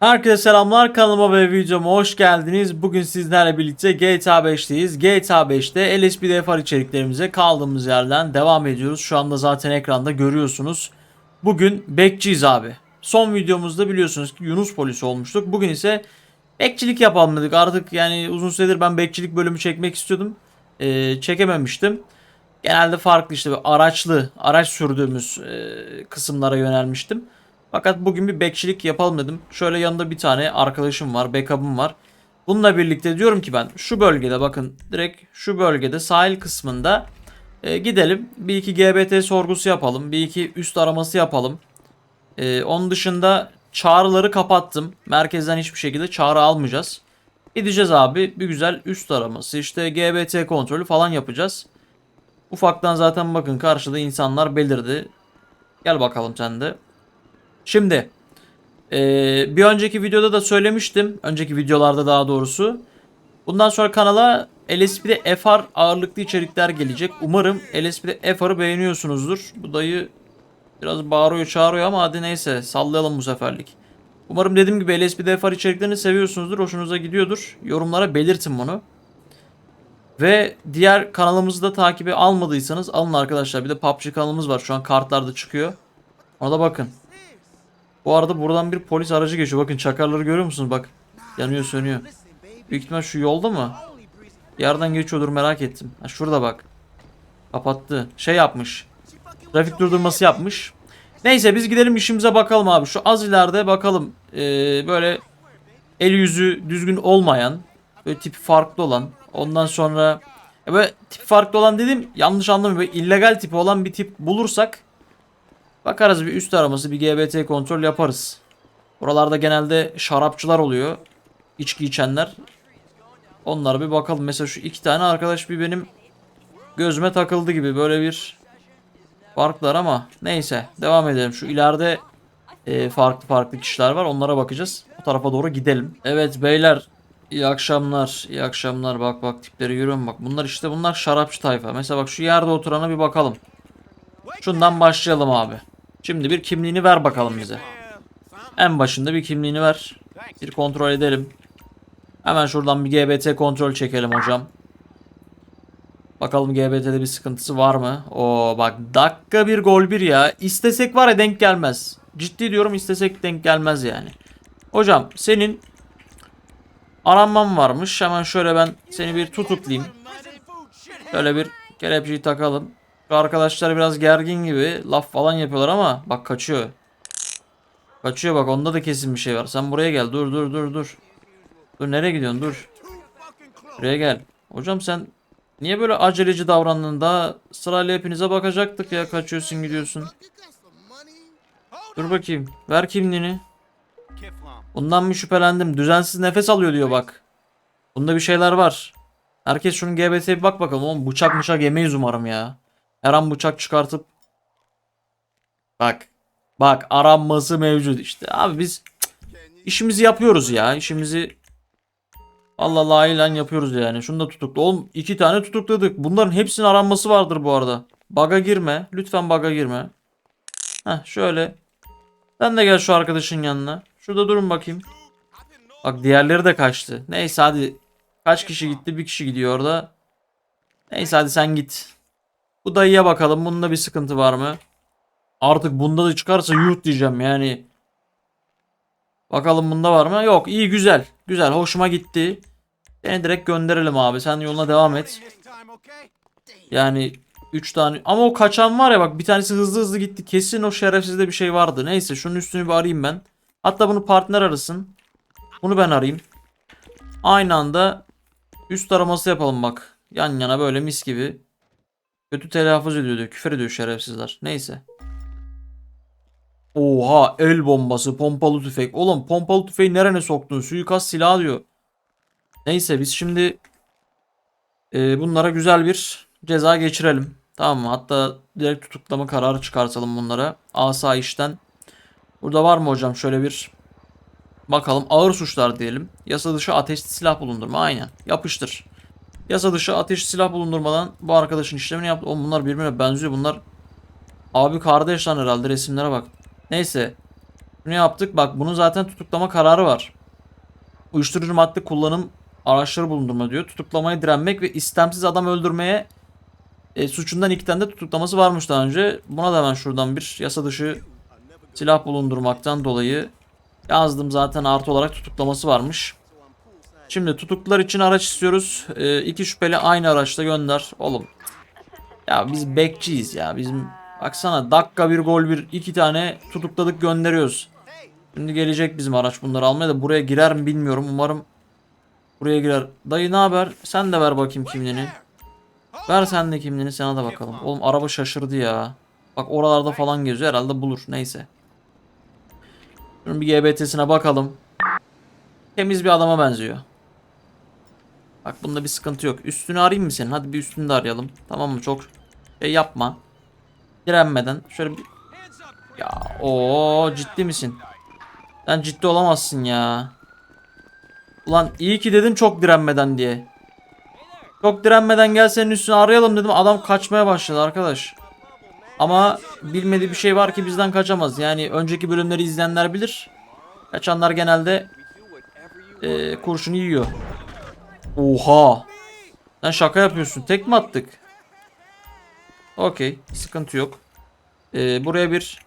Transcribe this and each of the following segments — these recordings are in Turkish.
Herkese selamlar kanalıma ve videoma hoş geldiniz. Bugün sizlerle birlikte GTA 5'teyiz. GTA 5'te LSPDFR içeriklerimize kaldığımız yerden devam ediyoruz. Şu anda zaten ekranda görüyorsunuz. Bugün bekçiyiz abi. Son videomuzda biliyorsunuz ki Yunus polisi olmuştuk. Bugün ise bekçilik yapalım dedik. Artık yani uzun süredir ben bekçilik bölümü çekmek istiyordum. Ee, çekememiştim. Genelde farklı işte araçlı, araç sürdüğümüz e, kısımlara yönelmiştim. Fakat bugün bir bekçilik yapalım dedim. Şöyle yanında bir tane arkadaşım var, backup'ım var. Bununla birlikte diyorum ki ben şu bölgede bakın direkt şu bölgede sahil kısmında e, gidelim. Bir iki GBT sorgusu yapalım. Bir iki üst araması yapalım. E, onun dışında çağrıları kapattım. Merkezden hiçbir şekilde çağrı almayacağız. Gideceğiz abi bir güzel üst araması işte GBT kontrolü falan yapacağız. Ufaktan zaten bakın karşıda insanlar belirdi. Gel bakalım sen de. Şimdi eee, bir önceki videoda da söylemiştim. Önceki videolarda daha doğrusu. Bundan sonra kanala LSP'de FR ağırlıklı içerikler gelecek. Umarım LSP'de FR'ı beğeniyorsunuzdur. Bu dayı biraz bağırıyor çağırıyor ama hadi neyse sallayalım bu seferlik. Umarım dediğim gibi LSP'de FR içeriklerini seviyorsunuzdur. Hoşunuza gidiyordur. Yorumlara belirtin bunu. Ve diğer kanalımızı da takibi almadıysanız alın arkadaşlar. Bir de PUBG kanalımız var. Şu an kartlarda çıkıyor. Ona da bakın. Bu arada buradan bir polis aracı geçiyor. Bakın çakarları görüyor musunuz? Bak yanıyor sönüyor. Büyük ihtimal şu yolda mı? Yerden geçiyordur merak ettim. Ha, şurada bak. Kapattı. Şey yapmış. Trafik durdurması yapmış. Neyse biz gidelim işimize bakalım abi. Şu az ileride bakalım. Ee, böyle el yüzü düzgün olmayan. Böyle tipi farklı olan. Ondan sonra ya böyle tip farklı olan dedim yanlış anlamayın. Böyle illegal tipi olan bir tip bulursak Bakarız bir üst araması bir GBT kontrol yaparız. Buralarda genelde şarapçılar oluyor. İçki içenler. Onlara bir bakalım. Mesela şu iki tane arkadaş bir benim gözüme takıldı gibi. Böyle bir farklar ama neyse devam edelim. Şu ileride e, farklı farklı kişiler var. Onlara bakacağız. O tarafa doğru gidelim. Evet beyler iyi akşamlar. iyi akşamlar. Bak bak tipleri görüyorum bak. Bunlar işte bunlar şarapçı tayfa. Mesela bak şu yerde oturana bir bakalım. Şundan başlayalım abi. Şimdi bir kimliğini ver bakalım bize. En başında bir kimliğini ver. Bir kontrol edelim. Hemen şuradan bir GBT kontrol çekelim hocam. Bakalım GBT'de bir sıkıntısı var mı? Oo bak dakika bir gol bir ya. İstesek var ya denk gelmez. Ciddi diyorum istesek denk gelmez yani. Hocam senin aranman varmış. Hemen şöyle ben seni bir tutuklayayım. Şöyle bir kelepçeyi takalım. Şu arkadaşlar biraz gergin gibi laf falan yapıyorlar ama bak kaçıyor. Kaçıyor bak onda da kesin bir şey var. Sen buraya gel. Dur dur dur dur. Dur nereye gidiyorsun? Dur. Buraya gel. Hocam sen niye böyle aceleci davrandın? Daha sırayla hepinize bakacaktık ya. Kaçıyorsun gidiyorsun. Dur bakayım. Ver kimliğini. Bundan mı şüphelendim? Düzensiz nefes alıyor diyor bak. Bunda bir şeyler var. Herkes şunun GBT'ye bir bak bakalım. Oğlum bıçak bıçak yemeyiz umarım ya. Her an bıçak çıkartıp bak bak aranması mevcut işte. Abi biz işimizi yapıyoruz ya. işimizi Allah layığıyla yapıyoruz yani. Şunu da tutuklu. Oğlum iki tane tutukladık. Bunların hepsinin aranması vardır bu arada. Baga girme. Lütfen baga girme. Heh şöyle. Sen de gel şu arkadaşın yanına. Şurada durun bakayım. Bak diğerleri de kaçtı. Neyse hadi. Kaç kişi gitti? Bir kişi gidiyor orada. Neyse hadi sen git. Bu dayıya bakalım. Bunda bir sıkıntı var mı? Artık bunda da çıkarsa yuh diyeceğim yani. Bakalım bunda var mı? Yok iyi güzel. Güzel hoşuma gitti. Seni direkt gönderelim abi. Sen yoluna devam et. Yani 3 tane ama o kaçan var ya bak bir tanesi hızlı hızlı gitti. Kesin o şerefsizde bir şey vardı. Neyse şunun üstünü bir arayayım ben. Hatta bunu partner arasın. Bunu ben arayayım. Aynı anda üst araması yapalım bak. Yan yana böyle mis gibi. Kötü telaffuz ediyor diyor. Küfür ediyor şerefsizler. Neyse. Oha el bombası pompalı tüfek. Oğlum pompalı tüfeği nerene soktun? Suikast silahı diyor. Neyse biz şimdi e, bunlara güzel bir ceza geçirelim. Tamam mı? Hatta direkt tutuklama kararı çıkartalım bunlara. Asayişten. Burada var mı hocam şöyle bir bakalım ağır suçlar diyelim. Yasa dışı ateşli silah bulundurma aynen. Yapıştır. Yasa dışı ateşli silah bulundurmadan bu arkadaşın işlemini yaptı. Oğlum bunlar birbirine benziyor. Bunlar abi kardeşler herhalde resimlere bak. Neyse. Bunu yaptık. Bak bunun zaten tutuklama kararı var. Uyuşturucu madde kullanım araçları bulundurma diyor. Tutuklamaya direnmek ve istemsiz adam öldürmeye e, suçundan iki tane de tutuklaması varmış daha önce. Buna da hemen şuradan bir yasa dışı silah bulundurmaktan dolayı yazdım zaten artı olarak tutuklaması varmış. Şimdi tutuklular için araç istiyoruz. E, iki şüpheli aynı araçta gönder. Oğlum ya biz bekçiyiz ya. Bizim baksana dakika bir gol bir iki tane tutukladık gönderiyoruz. Şimdi gelecek bizim araç bunları almaya da buraya girer mi bilmiyorum. Umarım buraya girer. Dayı ne haber? Sen de ver bakayım kimliğini. Ver sen de kimliğini sana da bakalım. Oğlum araba şaşırdı ya. Bak oralarda falan geziyor herhalde bulur. Neyse. Şunun bir GBT'sine bakalım. Temiz bir adama benziyor. Bak bunda bir sıkıntı yok. Üstünü arayayım mı senin? Hadi bir üstünü de arayalım. Tamam mı? Çok şey yapma. Direnmeden. Şöyle bir... Ya o ciddi misin? Sen ciddi olamazsın ya. Ulan iyi ki dedim çok direnmeden diye. Çok direnmeden gel senin üstüne arayalım dedim. Adam kaçmaya başladı arkadaş. Ama bilmediği bir şey var ki bizden kaçamaz. Yani önceki bölümleri izleyenler bilir. Kaçanlar genelde e, kurşunu yiyor. Oha. Sen şaka yapıyorsun. Tek mi attık? Okey. Sıkıntı yok. Ee, buraya bir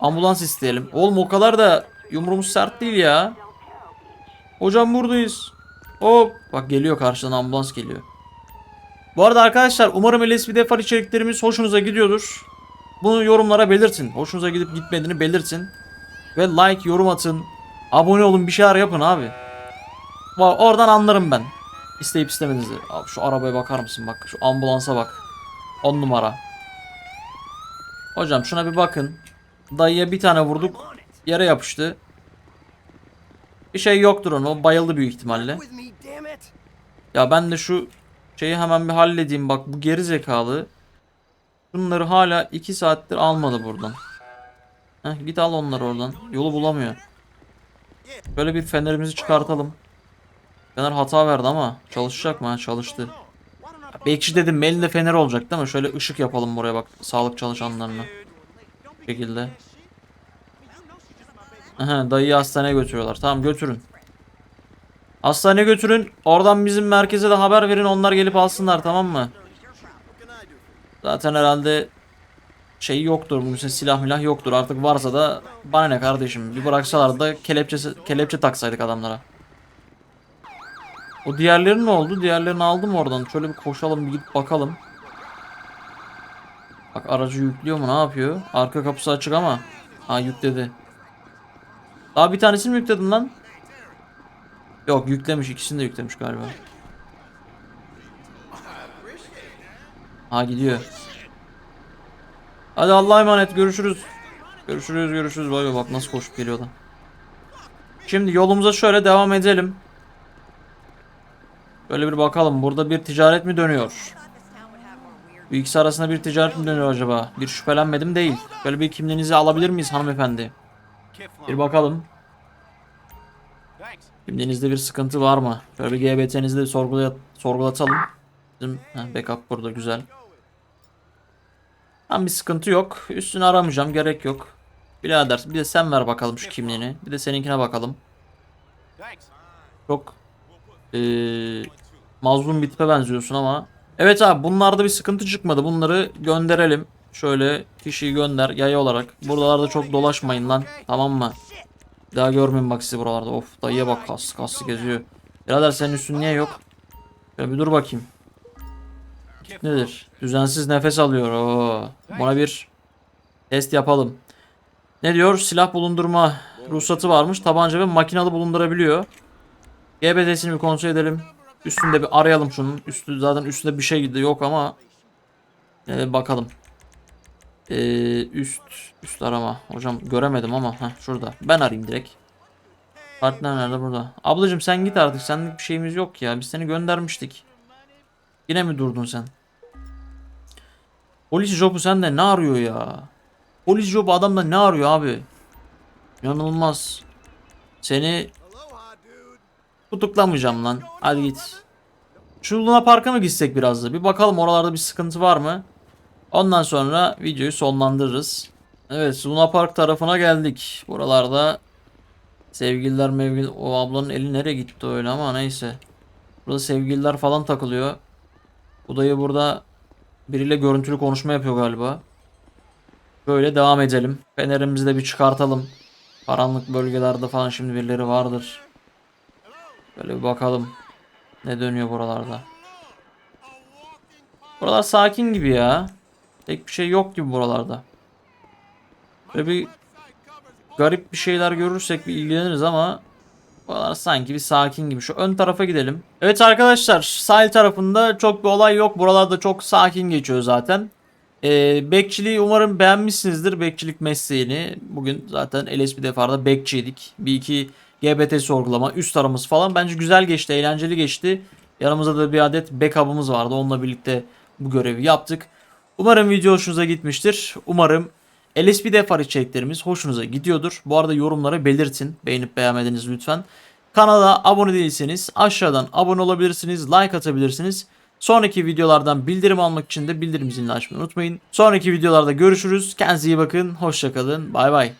ambulans isteyelim. Oğlum o kadar da yumruğumuz sert değil ya. Hocam buradayız. Hop. Bak geliyor karşıdan ambulans geliyor. Bu arada arkadaşlar umarım LSPD far içeriklerimiz hoşunuza gidiyordur. Bunu yorumlara belirtin. Hoşunuza gidip gitmediğini belirtin. Ve like, yorum atın. Abone olun bir şeyler yapın abi. Oradan anlarım ben. İsteyip istemediğinizi. Abi şu arabaya bakar mısın bak. Şu ambulansa bak. 10 numara. Hocam şuna bir bakın. Dayıya bir tane vurduk. Yere yapıştı. Bir şey yoktur onun. O bayıldı büyük ihtimalle. Ya ben de şu şeyi hemen bir halledeyim. Bak bu geri zekalı. Bunları hala 2 saattir almadı buradan. Heh, git al onları oradan. Yolu bulamıyor. Böyle bir fenerimizi çıkartalım. Fener hata verdi ama çalışacak mı? Ha, çalıştı. Bekçi dedim elinde fener olacak değil mi? Şöyle ışık yapalım buraya bak sağlık çalışanlarına. Bu şekilde. Aha, dayıyı hastaneye götürüyorlar. Tamam götürün. Hastaneye götürün. Oradan bizim merkeze de haber verin. Onlar gelip alsınlar tamam mı? Zaten herhalde şey yoktur. Bunun için silah milah yoktur. Artık varsa da bana ne kardeşim. Bir bıraksalar da kelepçesi, kelepçe taksaydık adamlara. O diğerleri ne oldu? Diğerlerini aldım oradan. Şöyle bir koşalım bir gidip bakalım. Bak aracı yüklüyor mu? Ne yapıyor? Arka kapısı açık ama. Ha yükledi. Daha bir tanesini mi yükledin lan? Yok yüklemiş. ikisini de yüklemiş galiba. Ha gidiyor. Hadi Allah'a emanet görüşürüz. Görüşürüz görüşürüz. Vay be bak nasıl koşup geliyor adam. Şimdi yolumuza şöyle devam edelim. Böyle bir bakalım. Burada bir ticaret mi dönüyor? Bu ikisi arasında bir ticaret mi dönüyor acaba? Bir şüphelenmedim değil. Böyle bir kimliğinizi alabilir miyiz hanımefendi? Bir bakalım. Kimliğinizde bir sıkıntı var mı? Şöyle bir GBT'nizi de sorgulayat sorgulatalım. Bizim heh, backup burada güzel. Tam bir sıkıntı yok. Üstünü aramayacağım. Gerek yok. Birader bir de sen ver bakalım şu kimliğini. Bir de seninkine bakalım. Çok eee mazlum bir tipe benziyorsun ama. Evet abi bunlarda bir sıkıntı çıkmadı. Bunları gönderelim. Şöyle kişiyi gönder yaya olarak. Buralarda çok dolaşmayın lan. Tamam mı? Daha görmeyin bak sizi buralarda. Of dayıya bak kaslı kaslı geziyor. Birader senin üstün niye yok? Şöyle bir dur bakayım. Nedir? Düzensiz nefes alıyor. Oo. Buna bir test yapalım. Ne diyor? Silah bulundurma ruhsatı varmış. Tabanca ve makinalı bulundurabiliyor. GBT'sini bir kontrol edelim. Üstünde bir arayalım şunun. Üstü zaten üstünde bir şey de yok ama ee, bakalım. Ee, üst üst arama. Hocam göremedim ama heh, şurada. Ben arayayım direkt. Partner nerede burada? Ablacım sen git artık. Senlik bir şeyimiz yok ya. Biz seni göndermiştik. Yine mi durdun sen? Polis jobu sende ne arıyor ya? Polis jobu adamda ne arıyor abi? İnanılmaz. Seni tutuklamayacağım lan. Hadi git. Şu Luna Park'a mı gitsek biraz da? Bir bakalım oralarda bir sıkıntı var mı? Ondan sonra videoyu sonlandırırız. Evet Luna Park tarafına geldik. Buralarda sevgililer mevgili o ablanın eli nereye gitti öyle ama neyse. Burada sevgililer falan takılıyor. Bu burada biriyle görüntülü konuşma yapıyor galiba. Böyle devam edelim. Fenerimizi de bir çıkartalım. Karanlık bölgelerde falan şimdi birileri vardır. Böyle bir bakalım. Ne dönüyor buralarda. Buralar sakin gibi ya. Tek bir şey yok gibi buralarda. Böyle bir garip bir şeyler görürsek bir ilgileniriz ama buralar sanki bir sakin gibi. Şu ön tarafa gidelim. Evet arkadaşlar sahil tarafında çok bir olay yok. Buralarda çok sakin geçiyor zaten. Ee, bekçiliği umarım beğenmişsinizdir. Bekçilik mesleğini. Bugün zaten LSP defarda bekçiydik. Bir iki GBT sorgulama, üst aramız falan. Bence güzel geçti, eğlenceli geçti. Yanımızda da bir adet backup'ımız vardı. Onunla birlikte bu görevi yaptık. Umarım video hoşunuza gitmiştir. Umarım LSP defar içeriklerimiz hoşunuza gidiyordur. Bu arada yorumlara belirtin. Beğenip beğenmediniz lütfen. Kanala abone değilseniz aşağıdan abone olabilirsiniz. Like atabilirsiniz. Sonraki videolardan bildirim almak için de bildirim zilini açmayı unutmayın. Sonraki videolarda görüşürüz. Kendinize iyi bakın. Hoşçakalın. Bay bay.